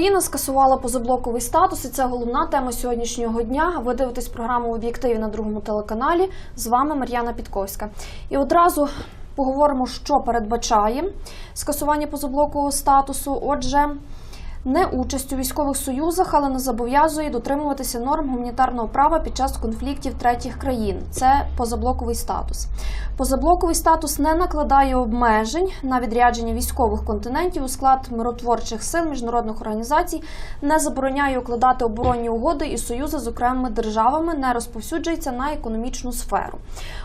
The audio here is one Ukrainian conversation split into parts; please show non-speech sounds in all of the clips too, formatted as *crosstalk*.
Україна скасувала позаблоковий статус, і це головна тема сьогоднішнього дня. Ви дивитесь програму об'єктиві на другому телеканалі. З вами Мар'яна Підковська. І одразу поговоримо, що передбачає скасування позаблокового статусу. Отже, не участь у військових союзах, але не зобов'язує дотримуватися норм гуманітарного права під час конфліктів третіх країн. Це позаблоковий статус. Позаблоковий статус не накладає обмежень на відрядження військових континентів у склад миротворчих сил міжнародних організацій, не забороняє укладати оборонні угоди і союзи з окремими державами, не розповсюджується на економічну сферу.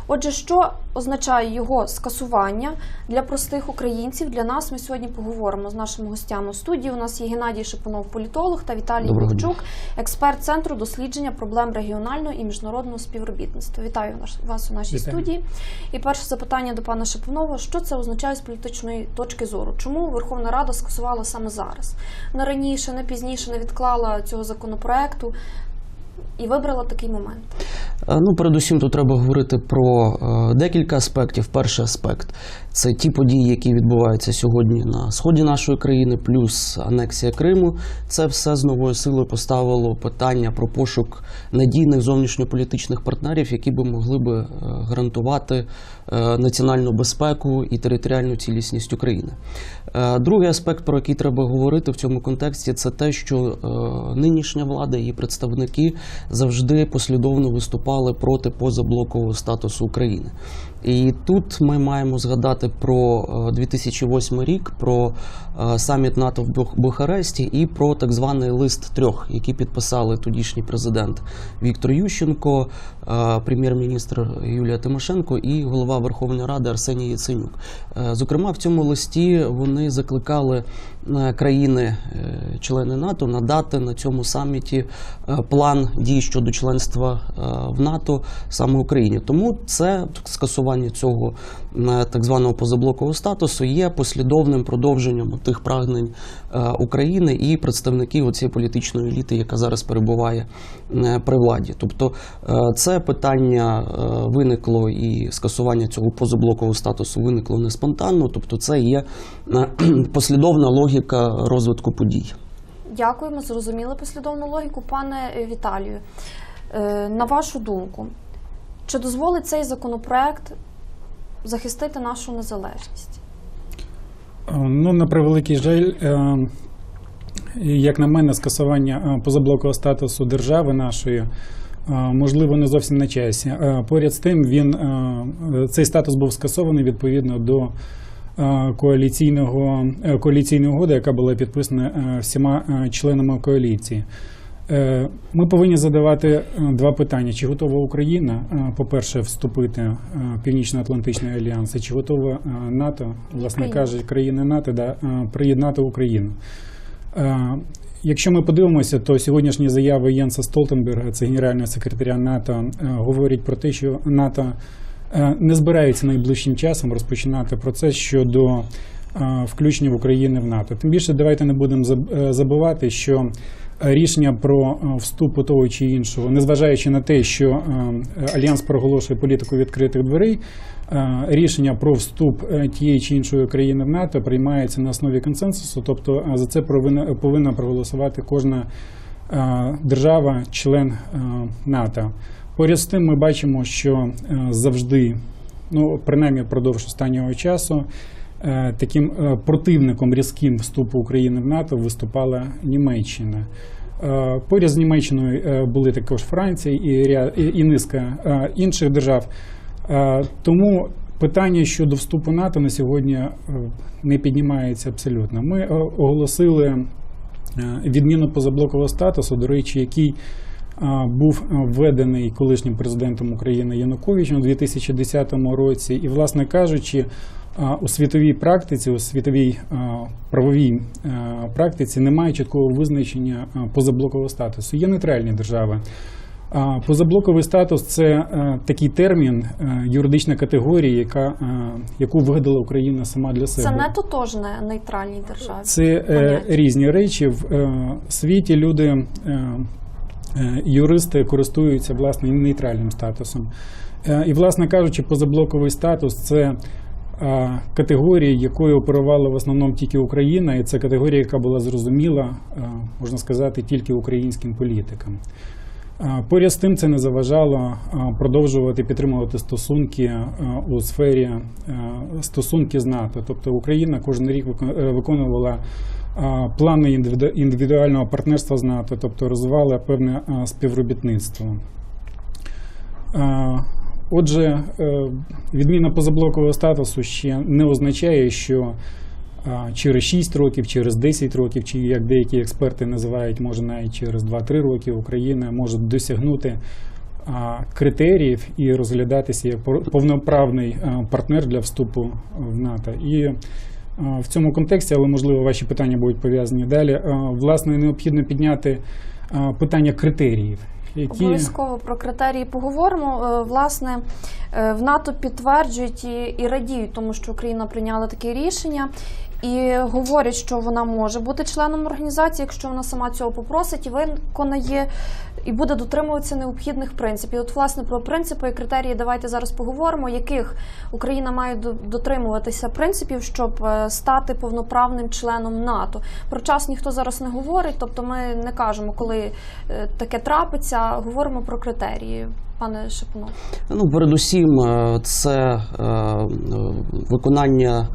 Отже, що означає його скасування для простих українців? Для нас ми сьогодні поговоримо з нашими гостями у студії. У нас є Геннадій Шипунов, політолог, та Віталій Доброго експерт центру дослідження проблем регіонального і міжнародного співробітництва. Вітаю вас у нашій Вітаю. студії. І перше запитання до пана Шипунова: що це означає з політичної точки зору? Чому Верховна Рада скасувала саме зараз? Не раніше, не пізніше, не відклала цього законопроекту і вибрала такий момент. Е, Ну, передусім, тут треба говорити про е, декілька аспектів. Перший аспект це ті події, які відбуваються сьогодні на сході нашої країни, плюс анексія Криму. Це все з новою силою поставило питання про пошук надійних зовнішньополітичних партнерів, які би могли би е, гарантувати е, національну безпеку і територіальну цілісність України. Е, Другий аспект, про який треба говорити в цьому контексті, це те, що нинішня влада її представники завжди послідовно виступали проти позаблокового статусу України. І тут ми маємо згадати про е, 2008 рік, про е, саміт НАТО в Бух- Бухаресті і про так званий лист трьох, який підписали тодішній президент Віктор Ющенко, е, прем'єр-міністр Юлія Тимошенко і голова Верховної Ради Арсеній Яценюк. Е, Зокрема, в цьому листі вони закликали е, країни-члени НАТО надати на цьому саміті е, план дій щодо членства е, в НАТО саме Україні. Тому це скасування цього е, так званого позаблокового статусу є послідовним продовженням тих прагнень е, України і представників цієї політичної еліти, яка зараз перебуває е, при владі. Тобто е, це питання е, виникло і скасування цього позаблокового статусу виникло не спонтанно, тобто це є е, *clears throat* послідовна логіка розвитку подій. Дякуємо, зрозуміли послідовну логіку, пане е, Віталію. Е, На вашу думку, чи дозволить цей законопроект захистити нашу незалежність? Ну, на превеликий жаль, е, як на мене, скасування е, позаблокового статусу держави нашої. е, Можливо, не зовсім на часі. Е, Поряд з тим, він е, цей статус був скасований відповідно до е, коаліційного е, коаліційної угоди, яка була підписана е, всіма е, членами коаліції. Е, Ми повинні задавати е, два питання: чи готова Україна, е, по-перше, вступити е, в Північно-Атлантичний альянс, і чи готова е, НАТО, власне кажуть, країни НАТО, да, е, приєднати Україну. Е, Якщо ми подивимося, то сьогоднішні заяви Єнса Столтенберга, це генерального секретаря НАТО, е, говорять про те, що НАТО е, не збирається найближчим часом розпочинати процес щодо е, включення в Україну в НАТО. Тим більше, давайте не будемо е, забувати, що е, рішення про е, вступ того чи іншого, незважаючи на те, що е, альянс проголошує політику відкритих дверей, е, рішення про вступ е, тієї чи іншої країни в НАТО приймається на основі консенсусу, тобто е, за це повинна, проголосувати кожна е, держава, член е, НАТО. Поряд з тим, ми бачимо, що е, завжди, ну принаймні впродовж останнього часу, е, таким е, противником різким вступу України в НАТО виступала Німеччина. Поряд з Німеччиною були також Франція і, і, низка інших держав. Тому питання щодо вступу НАТО на сьогодні не піднімається абсолютно. Ми оголосили відміну позаблокового статусу, до речі, який був е, введений колишнім президентом України Януковичем у 2010 році, і, власне кажучи, у світовій практиці, у світовій правовій практиці немає чіткого визначення позаблокового статусу. Є нейтральні держави. Позаблоковий статус це е, такий термін, е, юридична категорія, яка, е, яку вигадала Україна сама для себе. Це не тотожне нейтральній державі. Це е, різні речі. В е, світі люди, е, е, юристи користуються власне нейтральним статусом. Е, і, власне кажучи, позаблоковий статус це е, категорії, якою оперувала в основному тільки Україна, і це категорія, яка була зрозуміла, е, можна сказати, тільки українським політикам. Е, Поряд з тим це не заважало е, продовжувати підтримувати стосунки е, у сфері е, стосунки з НАТО. Тобто Україна кожен рік е, виконувала е, плани індивідуального партнерства з НАТО, тобто розвивала певне співробітництво. Отже, е, відміна позаблокового статусу ще не означає, що через 6 років, через 10 років, чи як деякі експерти називають, може навіть через 2-3 роки Україна може досягнути критеріїв і розглядатися як повноправний партнер для вступу в НАТО. І в цьому контексті, але можливо ваші питання будуть пов'язані далі. Власне, необхідно підняти питання критеріїв, які Обов'язково про критерії поговоримо. Е, Власне, е, в НАТО підтверджують і, і радіють, тому що Україна прийняла таке рішення. І говорять, що вона може бути членом організації, якщо вона сама цього попросить і виконає, і буде дотримуватися необхідних принципів. От, власне, про принципи і критерії давайте зараз поговоримо, яких Україна має дотримуватися принципів, щоб е, стати повноправним членом НАТО. Про час ніхто зараз не говорить, тобто ми не кажемо, коли е, таке трапиться, говоримо про критерії. Пане Шипунов. Ну, передусім, е, це е, виконання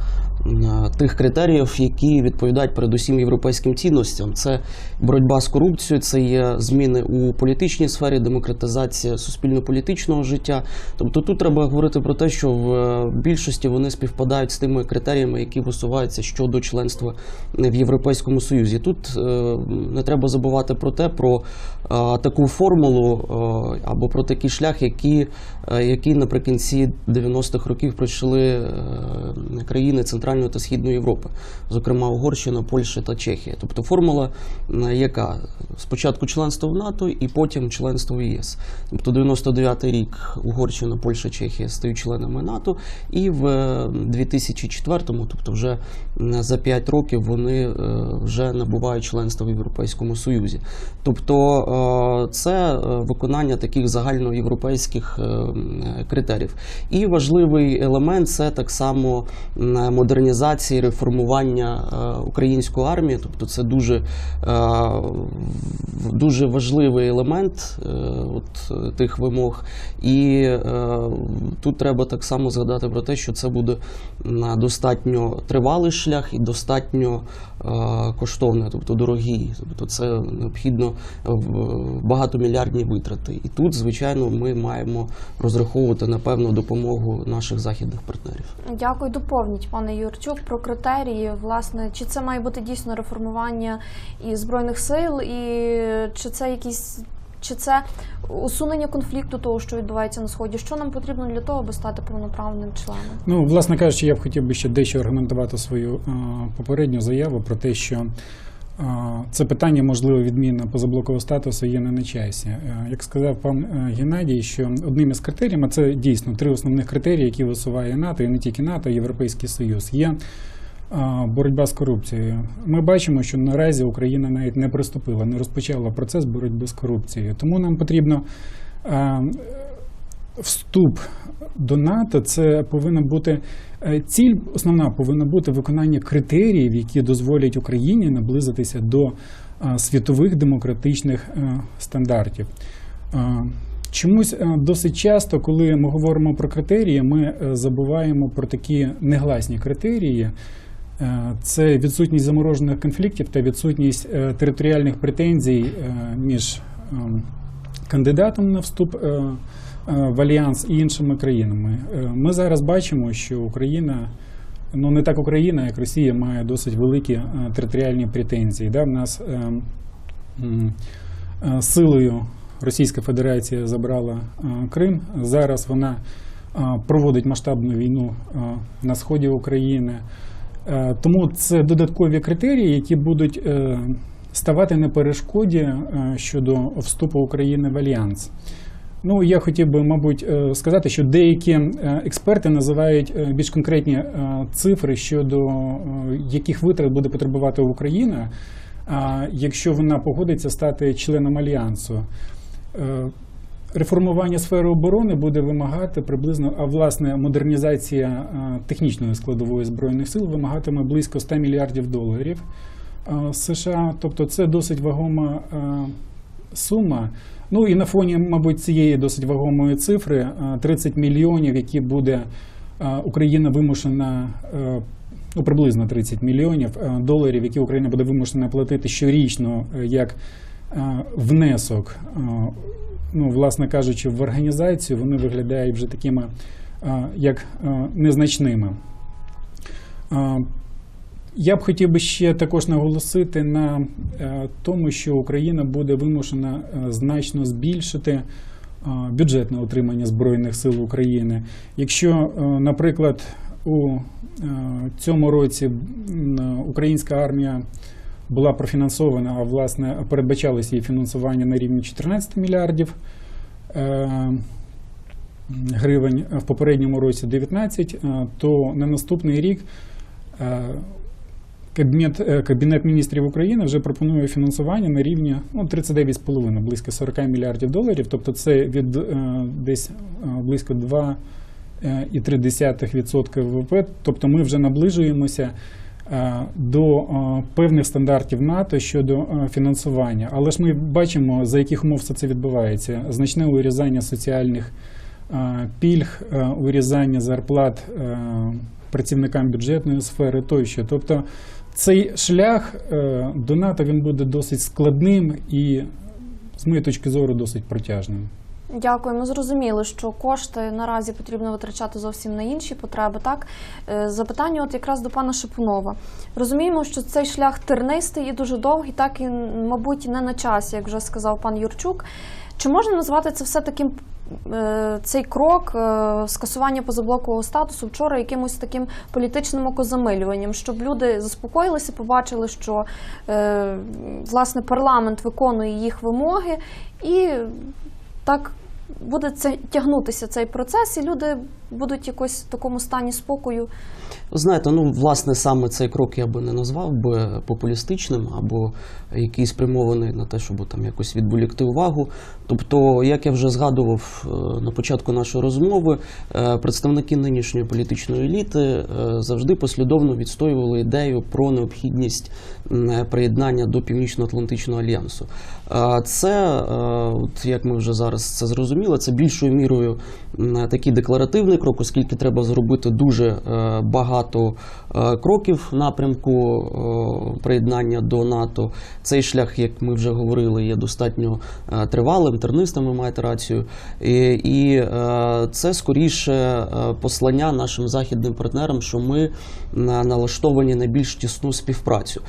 тих критеріїв, які відповідають передусім європейським цінностям. Це боротьба з корупцією, це є зміни у політичній сфері, демократизація суспільно-політичного життя. Тобто тут треба говорити про те, що в е, більшості вони співпадають з тими критеріями, які висуваються щодо членства в Європейському Союзі. Тут е, не треба забувати про те, про е, таку формулу е, або про такий шлях, які, е, який наприкінці 90-х років пройшли е, країни Центральної та Східної Європи, зокрема Угорщина, Польща та Чехія. Тобто формула, е, яка спочатку членство в НАТО і потім членство в ЄС. Тобто 99-й рік Угорщина, Польща, Чехія стають членами НАТО, і в е, 2004-му, тобто вже за 5 років, вони е, вже набувають членство в Європейському Союзі. Тобто е, це е, виконання таких загальноєвропейських е, критеріїв. І важливий елемент це так само м, модернізація, реформування е, української армії. Тобто це дуже, е, дуже важливий елемент е, от, тих вимог. І тут треба так само згадати про те, що це буде м, достатньо тривалий шлях і достатньо коштовний, тобто дорогий. Тобто це необхідно багатомільярдні витрати. І тут, звичайно, ми маємо розраховувати на певну допомогу наших західних партнерів. Дякую, доповніть, пане Юрчук, про критерії. Власне, чи це має бути дійсно реформування і збройних сил, і чи це якісь. Чи це усунення конфлікту того, що відбувається на сході? Що нам потрібно для того, аби стати повноправним членом? Ну, власне кажучи, я б хотів би ще дещо аргументувати свою попередню заяву про те, що це питання, можливо, відміна позаблокового статусу є не на часі. Е, Як сказав пан е, Геннадій, що одним із критеріїв, а це дійсно три основних критерії, які висуває НАТО, і не тільки НАТО, а Європейський Союз, є боротьба з корупцією. Ми бачимо, що наразі Україна навіть не приступила, не розпочала процес боротьби з корупцією. Тому нам потрібно вступ до НАТО це повинна бути е, ціль, основна повинна бути виконання критеріїв, які дозволять Україні наблизитися до е, світових демократичних е, стандартів. Чомусь досить часто, коли ми говоримо про критерії, ми забуваємо про такі негласні критерії. Це відсутність заморожених конфліктів та відсутність територіальних претензій між ем, кандидатом на вступ в альянс і іншими країнами. Е, Ми зараз бачимо, що Україна, ну не так Україна, як Росія, має досить великі е, територіальні претензії. Да? В нас е, е, силою Російська Федерація забрала е, Крим. Зараз вона е, проводить масштабну війну е, на сході України. Е, Тому це додаткові критерії, які будуть е, ставати на перешкоді е, щодо вступу України в альянс. Ну, я хотів би, мабуть, е, сказати, що деякі е, експерти називають е, більш конкретні цифри щодо яких витрат буде потребувати Україна, якщо вона погодиться стати членом альянсу. Реформування сфери оборони буде вимагати приблизно, а власне модернізація технічної складової збройних сил вимагатиме близько 100 мільярдів доларів США. Тобто це досить вагома сума. Ну і на фоні, мабуть, цієї досить вагомої цифри 30 мільйонів, які буде Україна вимушена. е, Ну, приблизно 30 мільйонів е, доларів, які Україна буде вимушена платити щорічно е, як е, внесок, е, ну, власне кажучи, в організацію, вони виглядають вже такими е, як е, незначними. Я б хотів би ще також наголосити на е, тому, що Україна буде вимушена е, значно збільшити е, бюджетне утримання Збройних сил України. Якщо, наприклад, у цьому році українська армія була профінансована, а власне передбачалось її фінансування на рівні 14 мільярдів гривень, в попередньому році 19, е, то на наступний рік Кабінет, е, Кабінет міністрів України вже пропонує фінансування на рівні ну, 39,5, близько 40 мільярдів доларів. Тобто це від е, десь е, близько 2,3% ВВП. Тобто ми вже наближуємося до певних стандартів НАТО щодо фінансування. Але ж ми бачимо, за яких умов це відбувається. Значне урізання соціальних пільг, урізання зарплат працівникам бюджетної сфери тощо. Тобто цей шлях е, до НАТО він буде досить складним і, з моєї точки зору, досить протяжним. Дякую. Ми зрозуміли, що кошти наразі потрібно витрачати зовсім на інші потреби. Так Е, запитання, от якраз до пана Шипунова. Розуміємо, що цей шлях тернистий і дуже довгий, так і мабуть не на часі, як вже сказав пан Юрчук. Чи можна назвати це все таким цей крок е, скасування позаблокового статусу вчора якимось таким політичним окозамилюванням, щоб люди заспокоїлися, побачили, що е, власне парламент виконує їх вимоги, і так буде тягнутися цей процес, і люди будуть якось в такому стані спокою. Знаєте, ну власне саме цей крок я би не назвав би популістичним або який спрямований на те, щоб там якось відволікти увагу. Тобто, як я вже згадував е, на початку нашої розмови, е, представники нинішньої політичної еліти е, завжди послідовно відстоювали ідею про необхідність приєднання до Північно-Атлантичного альянсу. Це, от як ми вже зараз це зрозуміли, це більшою мірою такий декларативний крок, оскільки треба зробити дуже е, багато е, кроків в напрямку е, приєднання до НАТО. Цей шлях, як ми вже говорили, є достатньо тривалим, тернистим, ви маєте рацію. І, і це скоріше послання нашим західним партнерам, що ми налаштовані на більш тісну співпрацю.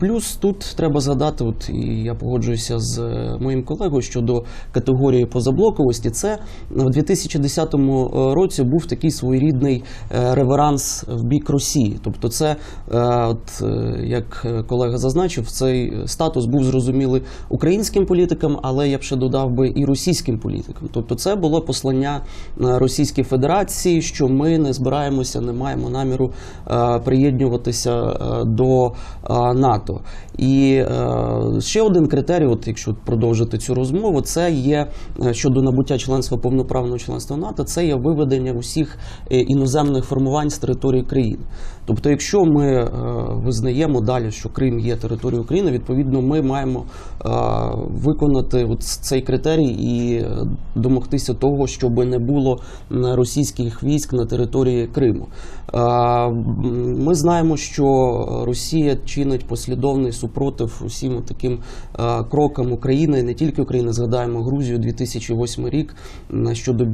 Плюс тут треба згадати, от і я погоджуюся з моїм колегою щодо категорії позаблоковості. Це в 2010 році був такий своєрідний е, реверанс в бік Росії. Тобто, це, е, от е, як колега зазначив, цей статус був зрозумілий українським політикам, але я б ще додав би і російським політикам. Тобто, це було послання Російській Федерації, що ми не збираємося, не маємо наміру приєднуватися до НАТО. І ще один критерій, от якщо продовжити цю розмову, це є щодо набуття членства повноправного членства НАТО, це є виведення усіх е, іноземних формувань з території країни. Тобто, якщо ми е, визнаємо далі, що Крим є територією України, відповідно ми маємо е, виконати цей критерій і е, домогтися того, щоб не було російських військ на території Криму. Ми знаємо, що Росія чинить послідовний супротив усім таким крокам України, не тільки України, згадаємо Грузію 2008 рік щодо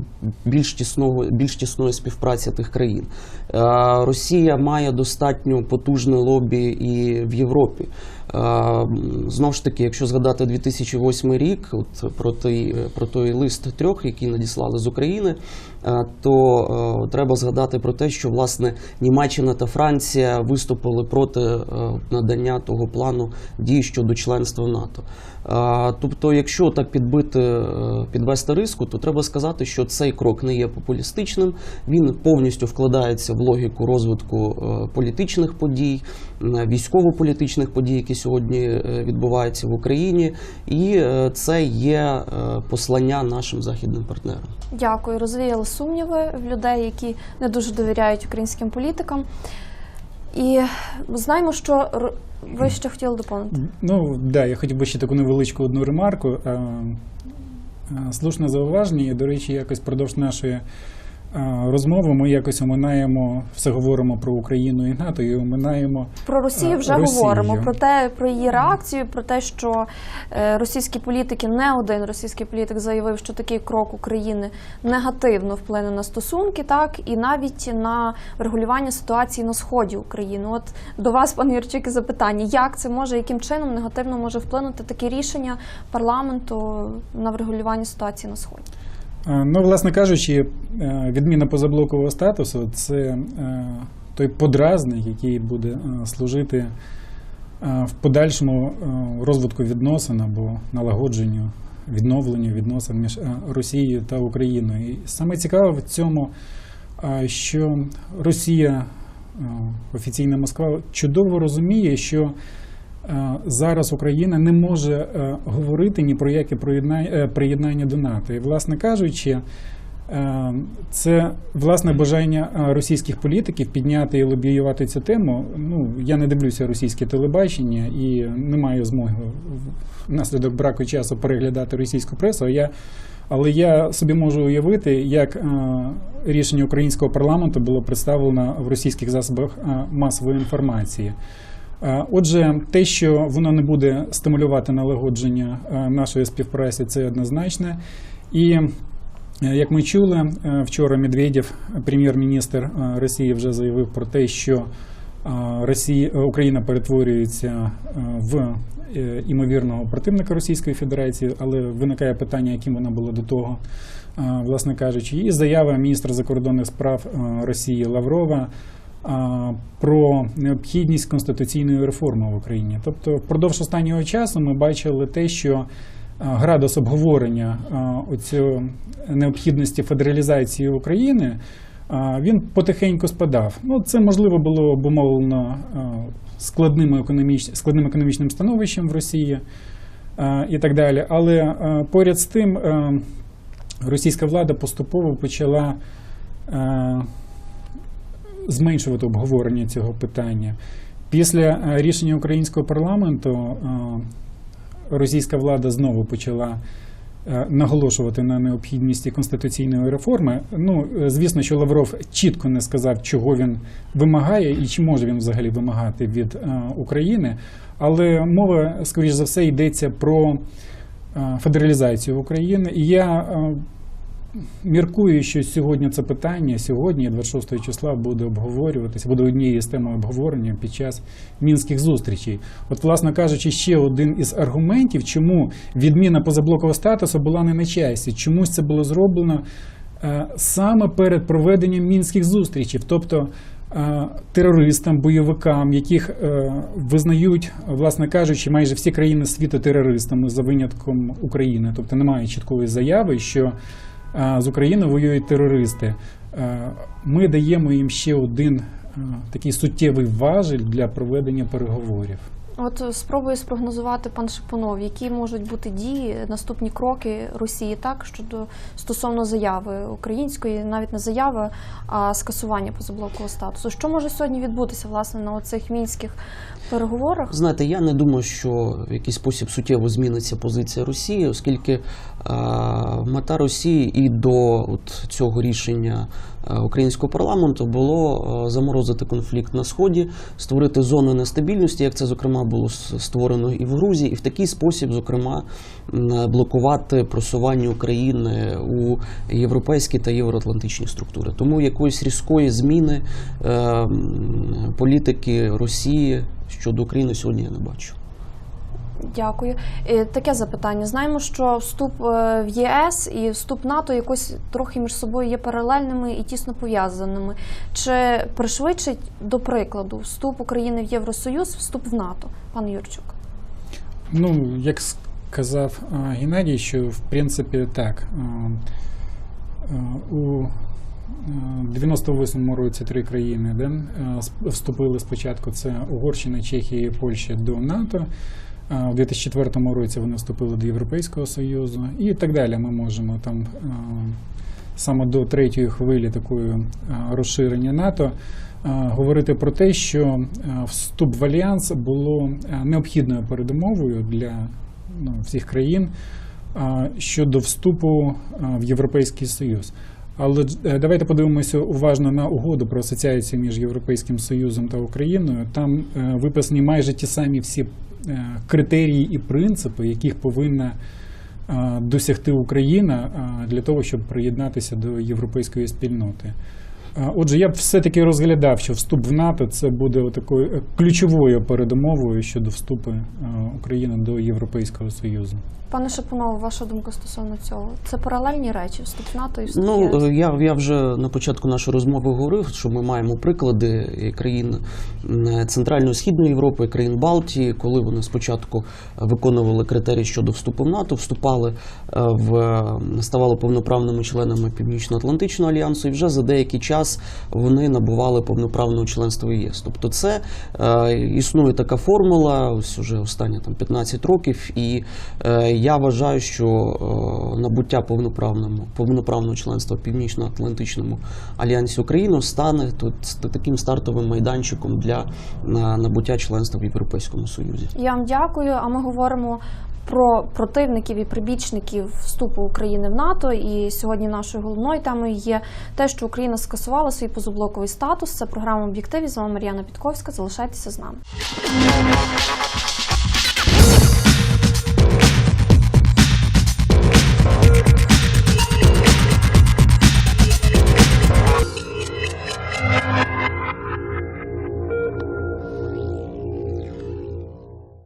більш тісного більш тісної співпраці тих країн. Е, Росія має достатньо потужне лобі і в Європі. Е, Знову ж таки, якщо згадати 2008 рік, от про той, про той лист трьох, який надіслали з України, то е, треба згадати про те, що власне Німеччина та Франція виступили проти е, надання того плану дій щодо членства НАТО. Е, Тобто, якщо так підбити, е, підвести риску, то треба сказати, що цей крок не є популістичним. Він повністю вкладається в логіку розвитку е, політичних подій, е, військово-політичних подій, які сьогодні е, відбуваються в Україні, і е, це є е, послання нашим західним партнерам. Дякую. Розвіяли сумніви в людей, які не дуже довіряють українським політикам. І знаємо, що ви ще хотіли доповнити. Ну, да, я хотів би ще таку невеличку одну ремарку. Слушне зауваження, до речі, якось впродовж нашої е, розмови ми якось оминаємо, все говоримо про Україну і НАТО, і оминаємо Про Росію вже Росію. говоримо про те, про її реакцію, про те, що е, російські політики, не один російський політик заявив, що такий крок України негативно вплине на стосунки, так і навіть на врегулювання ситуації на сході України. От до вас, пане Юрчик, запитання: як це може, яким чином негативно може вплинути таке рішення парламенту на врегулювання ситуації на сході? Е, Ну, власне кажучи, е, відміна позаблокового статусу це е, той подразник, який буде служити в подальшому розвитку відносин або налагодженню, відновленню відносин між Росією та Україною. І саме цікаве в цьому, що Росія, офіційна Москва, чудово розуміє, що зараз Україна не може е, говорити ні про яке приєднання, е, до НАТО. І, власне кажучи, е, це власне бажання е, російських політиків підняти і лобіювати цю тему. Ну я не дивлюся російське телебачення і не маю змоги внаслідок браку часу переглядати російську пресу. Я але я собі можу уявити, як е, рішення українського парламенту було представлено в російських засобах е, масової інформації. Отже, те, що воно не буде стимулювати налагодження е, нашої співпраці, це однозначно. І е, як ми чули, е, вчора Медведєв, прем'єр-міністр Росії, вже заявив про те, що Росія, Україна перетворюється в імовірного противника Російської Федерації, але виникає питання, яким вона була до того, власне кажучи, і заява міністра закордонних справ Росії Лаврова про необхідність конституційної реформи в Україні. Тобто, впродовж останнього часу ми бачили те, що градус обговорення необхідності федералізації України. Він потихеньку спадав. Ну, це можливо було обумовлено складним, економіч... складним економічним становищем в Росії і так далі. Але поряд з тим російська влада поступово почала зменшувати обговорення цього питання. Після е, рішення українського парламенту е, російська влада знову почала е, наголошувати на необхідності конституційної реформи. Ну, звісно, що Лавров чітко не сказав, чого він вимагає і чи може він взагалі вимагати від України. Але мова, скоріш за все, йдеться про федералізацію України. І я Міркую, що сьогодні це питання, сьогодні, 26 числа, буде обговорюватися, буде однією з тем обговорення під час мінських зустрічей. От, власне кажучи, ще один із аргументів, чому відміна позаблокового статусу була не на часі. Чомусь це було зроблено е, саме перед проведенням мінських зустрічей. Тобто е, терористам, бойовикам, яких е, визнають, власне кажучи, майже всі країни світу терористами за винятком України. Тобто немає чіткої заяви, що з України воюють терористи. Е, Ми даємо їм ще один е, такий суттєвий важель для проведення переговорів. От е, спробую спрогнозувати пан Шипунов, які можуть бути дії, наступні кроки Росії, так щодо стосовно заяви української, навіть не заяви, а скасування позаблокового статусу. Що може сьогодні відбутися власне на оцих мінських переговорах? Знаєте, я не думаю, що в якийсь спосіб суттєво зміниться позиція Росії, оскільки мета Росії і до от цього рішення е, українського парламенту було е, заморозити конфлікт на сході, створити зону нестабільності, як це зокрема було створено і в Грузії, і в такий спосіб, зокрема, блокувати просування України у європейські та євроатлантичні структури. Тому якоїсь різкої зміни е, політики Росії щодо України сьогодні я не бачу. Дякую. Е, Таке запитання. Знаємо, що вступ е, в ЄС і вступ НАТО якось трохи між собою є паралельними і тісно пов'язаними. Чи пришвидшить, до прикладу, вступ України в Євросоюз, вступ в НАТО, пан Юрчук? Ну, як сказав Геннадій, що в принципі так. У 98-му році три країни сп- вступили спочатку: це Угорщина, Чехія і Польща до НАТО. У 2004 році вони вступили до Європейського Союзу і так далі. Ми можемо там саме до третьої хвилі такої розширення НАТО говорити про те, що вступ в альянс було необхідною передумовою для ну, всіх країн щодо вступу в Європейський Союз. Але е, давайте подивимося уважно на угоду про асоціацію між Європейським Союзом та Україною. Там е, виписані майже ті самі всі критерії і принципи, яких повинна е, досягти Україна е, для того, щоб приєднатися до європейської спільноти. Е, Отже, я б все-таки розглядав, що вступ в НАТО це буде такою е, ключовою передумовою щодо вступу е, України до Європейського Союзу. Пане Шапунов, ваша думка стосовно цього? Це паралельні речі, вступ в НАТО і вступ Ну, е, я, я вже на початку нашої розмови говорив, що ми маємо приклади країн м, Центральної Східної Європи, країн Балтії, коли вони спочатку виконували критерії щодо вступу в НАТО, вступали е, в ставали повноправними членами Північно-Атлантичного альянсу, і вже за деякий час вони набували повноправного членства ЄС. Тобто, це е, існує така формула, ось уже останні там 15 років, і е, я вважаю, що е, набуття повноправному повноправного членства Північно-Атлантичному альянсі України стане тут таким стартовим майданчиком для на, набуття членства в Європейському Союзі. Я вам дякую. А ми говоримо про противників і прибічників вступу України в НАТО. І сьогодні нашою головною темою є те, що Україна скасувала свій позаблоковий статус. Це програма об'єктиві. З вами Мар'яна Підковська. Залишайтеся з нами.